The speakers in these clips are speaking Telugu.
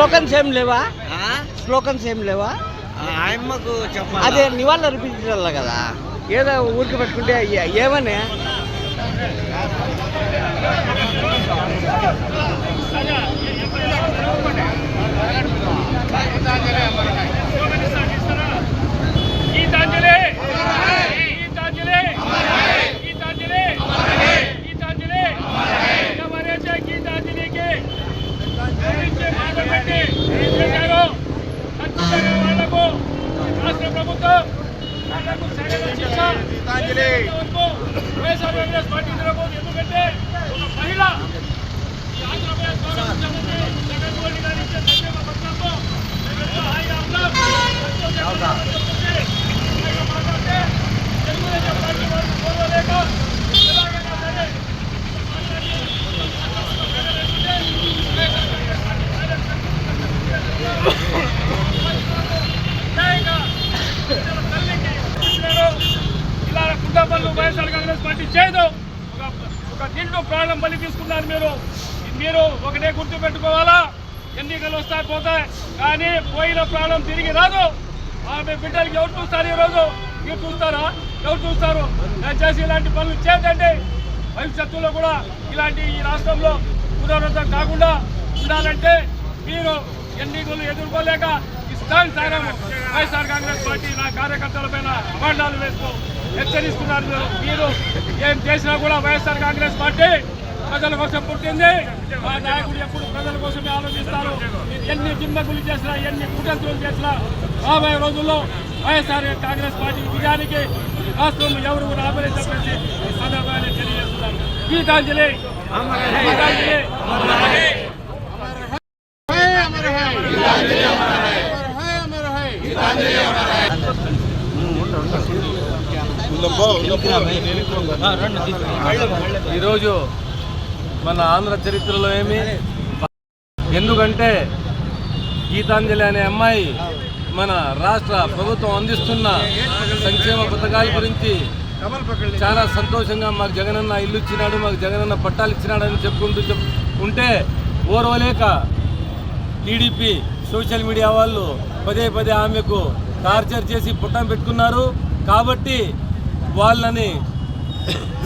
స్లోకన్స్ ఏం లేవా? స్లోకన్స్ ఏం లేవా? ఆయమ్మకు చెప్పాలి? అదే నివాళులు అర్పించాలి కదా? ఏదో ఊరికి పెట్టుకుంటే ఏమని గీతాంజలి గీతాంజలి గీతాంజలి గీతాంజలి ఎవరైతే గీతాంజలికి గురించి మాట్లాడి ఏం చేశారో ఖచ్చితంగా వాళ్ళకు రాష్ట్ర ప్రభుత్వం వైఎస్ఆర్ కాంగ్రెస్ పార్టీ తిరగబోదు ఎందుకంటే ఒక మహిళ ఈ ఆంధ్రప్రదేశ్ జగన్మోహన్ గారి ఇచ్చే సంక్షేమ పథకంతో హాయిగా ఉన్నాం ఎంతో సంతోషంగా హాయిగా మాట్లాడితే తెలుగుదేశం పార్టీ వారు గౌరవలేక ఎలాగైనా సరే న్యాయంగా ప్రజల తల్లికి నేను ఇలా కుండపల్లి వైఎస్ఆర్ కాంగ్రెస్ పార్టీ చేయదు ఒక ఒక నిండు ప్రాణం బలి తీసుకున్నారు మీరు. మీరు ఒకటే గుర్తు పెట్టుకోవాలా? ఎన్నికలు వస్తాయి పోతాయి. కానీ పోయిన ప్రాణం తిరిగి రాదు. ఆమె బిడ్డలకి ఎవరు చూస్తారు ఈ రోజు మీరు చూస్తారా? ఎవరు చూస్తారు? దయచేసి ఇలాంటి పనులు చేయదండి భవిష్యత్తులో కూడా ఇలాంటి ఈ రాష్ట్రంలో పునరుద్ధం కాకుండా ఉండాలంటే మీరు ఎన్నికలు ఎదుర్కోలేక ఇస్తాను సార్ వైఎస్ఆర్ కాంగ్రెస్ పార్టీ నా కార్యకర్తల పైన వేసుకో వేస్తూ హెచ్చరిస్తున్నారు మీరు. ఏం చేసినా కూడా వైఎస్ఆర్ కాంగ్రెస్ పార్టీ ప్రజల కోసం పుట్టింది. మా నాయకుడు ఎప్పుడు ప్రజల కోసమే ఆలోచిస్తారు. ఎన్ని జిమ్మకులు చేసినా ఎన్ని కుటంతులు చేసినా రాబోయే రోజుల్లో వైఎస్ఆర్ కాంగ్రెస్ పార్టీ విజయానికి రాష్ట్రం ఎవరు రాబోయే చెప్పేసి సందర్భాన్ని తెలియజేస్తున్నారు. గీతాంజలి గీతాంజలి. ఈరోజు మన ఆంధ్ర చరిత్రలో ఏమి? ఎందుకంటే గీతాంజలి అనే అమ్మాయి మన రాష్ట్ర ప్రభుత్వం అందిస్తున్న సంక్షేమ పథకాల గురించి చాలా సంతోషంగా మాకు జగనన్న ఇల్లు ఇచ్చినాడు మాకు జగనన్న పట్టాలు ఇచ్చినాడు అని చెప్పుకుంటూ చెప్ ఉంటే ఓర్వలేక టీడీపీ సోషల్ మీడియా వాళ్ళు పదే పదే ఆమెకు టార్చర్ చేసి పుట్టం పెట్టుకున్నారు. కాబట్టి వాళ్ళని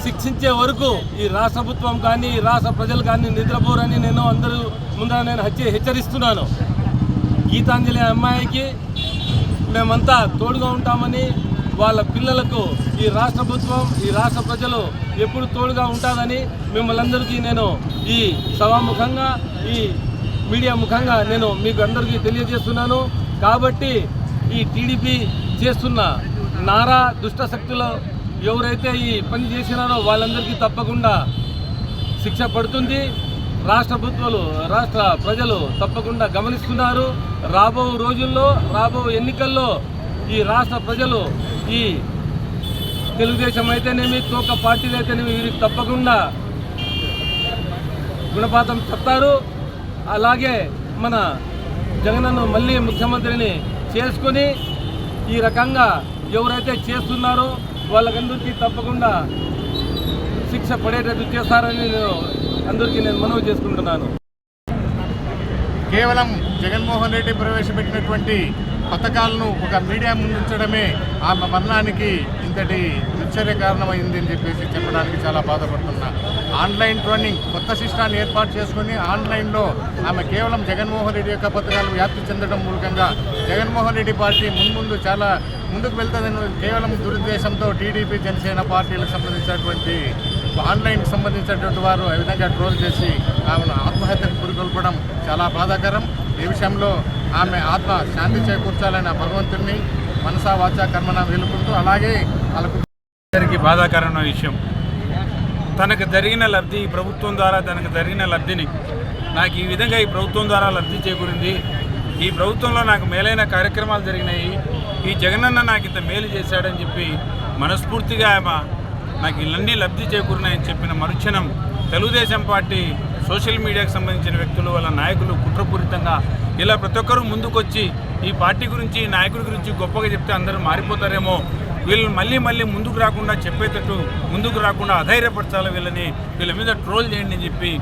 శిక్షించే వరకు ఈ రాష్ట్ర ప్రభుత్వం కానీ ఈ రాష్ట్ర ప్రజలు కానీ నిద్రపోరని నేను అందరూ ముందర నేను హెచ్చ హెచ్చరిస్తున్నాను. గీతాంజలి అమ్మాయికి మేమంతా తోడుగా ఉంటామని వాళ్ళ పిల్లలకు ఈ రాష్ట్ర ప్రభుత్వం ఈ రాష్ట్ర ప్రజలు ఎప్పుడు తోడుగా ఉంటుందని మిమ్మల్ని అందరికీ నేను ఈ సభాముఖంగా ఈ మీడియా ముఖంగా నేను మీకు అందరికీ తెలియజేస్తున్నాను. కాబట్టి ఈ టీడీపీ చేస్తున్న నారా దుష్ట శక్తులు ఎవరైతే ఈ పని చేసినారో వాళ్ళందరికీ తప్పకుండా శిక్ష పడుతుంది. రాష్ట్ర ప్రభుత్వాలు రాష్ట్ర ప్రజలు తప్పకుండా గమనిస్తున్నారు. రాబో రోజుల్లో రాబో ఎన్నికల్లో ఈ రాష్ట్ర ప్రజలు ఈ తెలుగుదేశం అయితేనేమి తోక పార్టీలు అయితేనేమి వీరికి తప్పకుండా గుణపాతం చెప్తారు. అలాగే మన జగనన్ను మళ్ళీ ముఖ్యమంత్రిని చేసుకొని ఈ రకంగా ఎవరైతే చేస్తున్నారో వాళ్ళకందరికీ తప్పకుండా శిక్ష పడేటట్టు చేస్తారని అందరికీ నేను మనవి చేసుకుంటున్నాను. కేవలం జగన్మోహన్ రెడ్డి ప్రవేశపెట్టినటువంటి పథకాలను ఒక మీడియా ముందుంచడమే ఆమె మరణానికి ఇంతటి దుశ్చర్య కారణమైంది అని చెప్పేసి చెప్పడానికి చాలా బాధపడుతున్నా. ఆన్లైన్ ట్రోనింగ్ కొత్త శిష్టాన్ని ఏర్పాటు చేసుకుని ఆన్లైన్లో ఆమె కేవలం జగన్మోహన్ రెడ్డి యొక్క పత్రాలు వ్యాప్తి చెందడం మూలకంగా జగన్మోహన్ రెడ్డి పార్టీ మున్ముందు చాలా ముందుకు వెళ్తుందని కేవలం దురుద్దేశంతో టీడీపీ జనసేన పార్టీలకు సంబంధించినటువంటి ఆన్లైన్కి సంబంధించినటువంటి వారు ఆ విధంగా ట్రోల్ చేసి ఆమెను ఆత్మహత్యకు పురికొల్పడం చాలా బాధాకరం. ఈ విషయంలో ఆమె ఆత్మ శాంతి చేకూర్చాలని ఆ భగవంతుడిని మనసా వాచ కర్మన వేలుకుంటూ అలాగే వాళ్ళకు బాధాకరమైన విషయం. తనకు జరిగిన లబ్ధి ఈ ప్రభుత్వం ద్వారా తనకు జరిగిన లబ్ధిని నాకు ఈ విధంగా ఈ ప్రభుత్వం ద్వారా లబ్ధి చేకూరింది. ఈ ప్రభుత్వంలో నాకు మేలైన కార్యక్రమాలు జరిగినాయి. ఈ జగనన్న నాకు ఇంత మేలు చేశాడని చెప్పి మనస్ఫూర్తిగా ఆమె నాకు ఇవన్నీ లబ్ధి చేకూరినాయని చెప్పిన మరుక్షణం తెలుగుదేశం పార్టీ సోషల్ మీడియాకు సంబంధించిన వ్యక్తులు వాళ్ళ నాయకులు కుట్రపూరితంగా ఇలా ప్రతి ఒక్కరూ ముందుకొచ్చి ఈ పార్టీ గురించి నాయకుల నాయకుడి గురించి గొప్పగా చెప్తే అందరూ మారిపోతారేమో. వీళ్ళు మళ్ళీ మళ్ళీ ముందుకు రాకుండా చెప్పేటట్టు ముందుకు రాకుండా అధైర్యపరచాలి వీళ్ళని. వీళ్ళ మీద ట్రోల్ చేయండి అని చెప్పి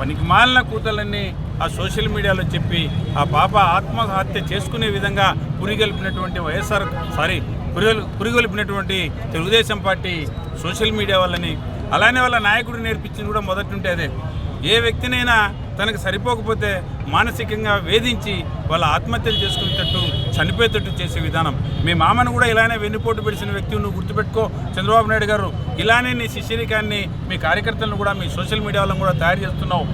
పనికి మాలిన కూతలన్నీ ఆ సోషల్ మీడియాలో చెప్పి ఆ పాప ఆత్మహత్య చేసుకునే విధంగా పురిగొల్పినటువంటి వైఎస్ఆర్ సారీ పురిగొల్ పురిగొల్పినటువంటి తెలుగుదేశం పార్టీ సోషల్ మీడియా వాళ్ళని. అలానే వాళ్ళ నాయకుడు నేర్పించింది కూడా మొదటి ఉంటే అదే. ఏ వ్యక్తినైనా తనకు సరిపోకపోతే మానసికంగా వేధించి వాళ్ళ ఆత్మహత్యలు చేసుకునేటట్టు చనిపోయేటట్టు చేసే విధానం. మీ మామను కూడా ఇలానే వెన్నుపోటు పెడిసిన వ్యక్తి నువ్వు గుర్తుపెట్టుకో. చంద్రబాబు నాయుడు గారు ఇలానే నీ శిష్యరికాన్ని మీ కార్యకర్తలను కూడా మీ సోషల్ మీడియాలో కూడా తయారు చేస్తున్నావు.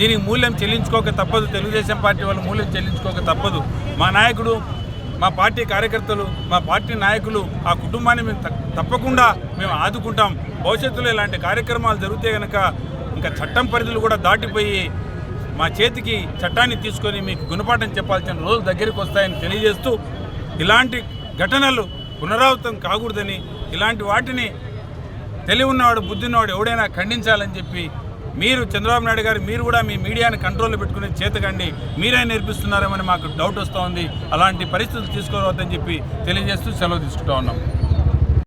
దీనికి మూల్యం చెల్లించుకోక తప్పదు. తెలుగుదేశం పార్టీ వాళ్ళు మూల్యం చెల్లించుకోక తప్పదు. మా నాయకుడు మా పార్టీ కార్యకర్తలు మా పార్టీ నాయకులు ఆ కుటుంబాన్ని మేము తప్పకుండా మేము ఆదుకుంటాం. భవిష్యత్తులో ఇలాంటి కార్యక్రమాలు జరిగితే కనుక ఇంకా చట్టం పరిధులు కూడా దాటిపోయి మా చేతికి చట్టాన్ని తీసుకొని మీకు గుణపాఠం చెప్పాల్సిన రోజులు దగ్గరికి వస్తాయని తెలియజేస్తూ ఇలాంటి ఘటనలు పునరావృతం కాకూడదని ఇలాంటి వాటిని తెలివి ఉన్నవాడు బుద్ధి ఉన్నవాడు ఎవడైనా ఖండించాలని చెప్పి మీరు చంద్రబాబు నాయుడు గారు మీరు కూడా మీ మీడియాని కంట్రోల్లో పెట్టుకునే చేతకండి మీరే నేర్పిస్తున్నారేమని మాకు డౌట్ వస్తూ ఉంది అలాంటి పరిస్థితులు తీసుకోవద్దని చెప్పి తెలియజేస్తూ సెలవు తీసుకుంటా ఉన్నాం.